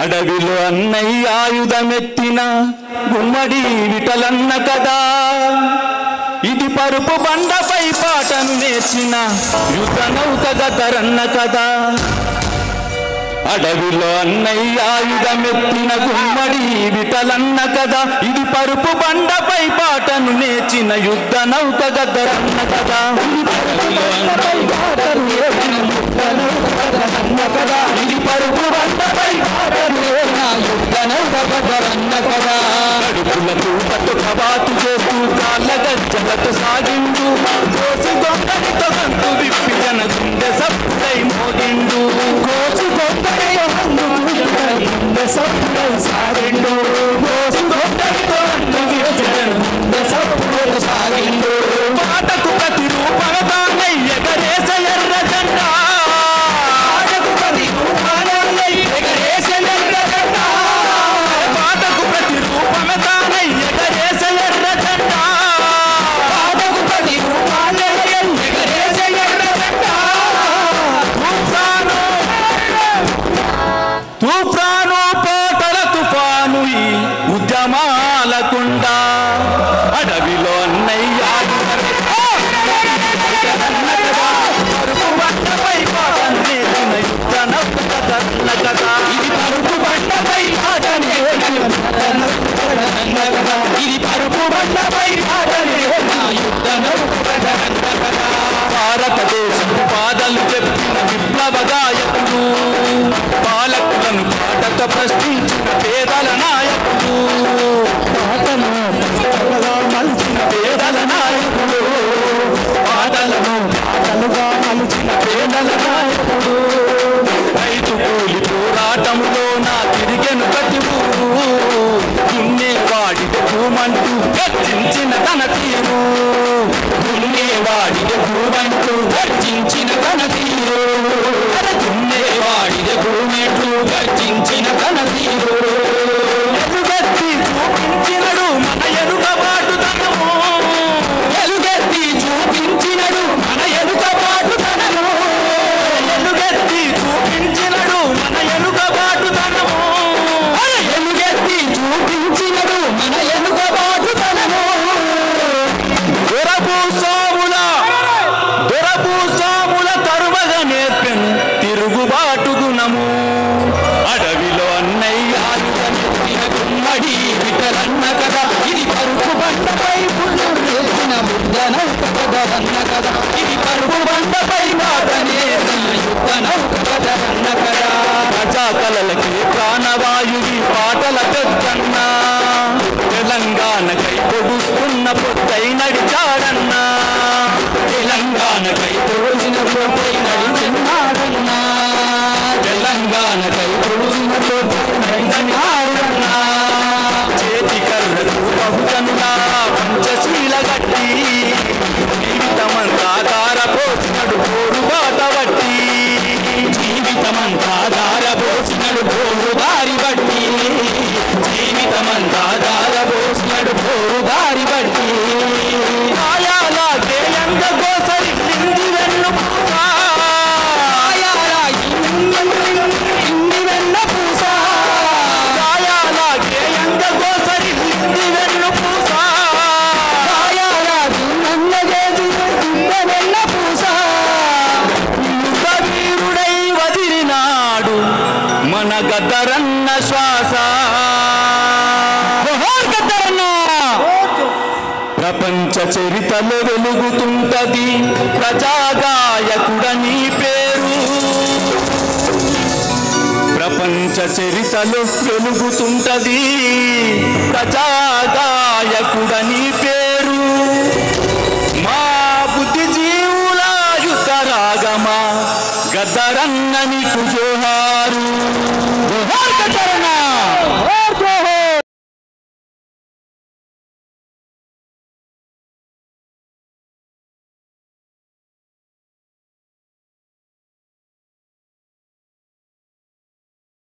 అడవిలో అన్నయ్య ఆయుధమెత్తిన గుమ్మడి విటలన్న కదా. ఇది పరుపు బండపై పాటను నేర్చిన యుద్ధ నౌక గదరన్న కదా. అడవిలో అన్నయ్య ఆయుధమెత్తిన గుమ్మడి విటలన్న కదా. ఇది పరుపు బండపై పాటను నేర్చిన యుద్ధ నౌక గదరన్న కదా. తూపతో చేస్తూ కాళ్ళ గజ్జలతో సాగిండు. దోసి గొంగడితో గంతు విప్పి జన గుండె సప్పుడై మోగిండు. తుఫాను పాటల తుఫాను ఈ ఉద్యమాలకుండ అడవిలో అన్నయ్య భారతదేశం పాదలు చెప్పిన విప్లవగా. ప్రశ్నించిన పేదల నాయకుడు పాటను పాటలుగా మలిచిన పేదల నాయకుడు పాటలను పాటలుగా మలిచిన పేదల నాయకుడు రైతు కూలి పోరాటంలో నా తిరిగెను ప్రతి ఊరు దున్నేవాడికి భూమంటూ గర్జించిన తన తీరు దున్నేవాడికి భూమంటూ గర్జించిన తన తీరు బండపై పుణ్యం బుద్ధన బుద్ధ కదా ఇది పరుపు బండపై మాట యుద్ధన యుద్ధ కదా ప్రజా కళలకి ప్రాణవాయువి పాటల పెద్దన్నా తెలంగాణకై పొడుస్తున్న పొద్దై నడిచా గంగాధార పోసినడు పోరు బట్టి ఆయాల గేయంగ గోసరి వెన్ను పూస ఆయాల కింది వెన్న పూస ఆయాలా గోసరి వెన్ను పూస ఆయాల వెన్న పూస వీరుడై వదిలినాడు మన గద్దరన్న శ్వాస. ప్రపంచ చరితలో వెలుగుతుంటది. ప్రజాగాయకుడని పేరు. ప్రపంచ చరితలో వెలుగుతుంటది. ప్రజాగాయకుడని పేరు. మా బుద్ధిజీవులాయుత రాగమా గదరంగని కుజోహారు గదరణ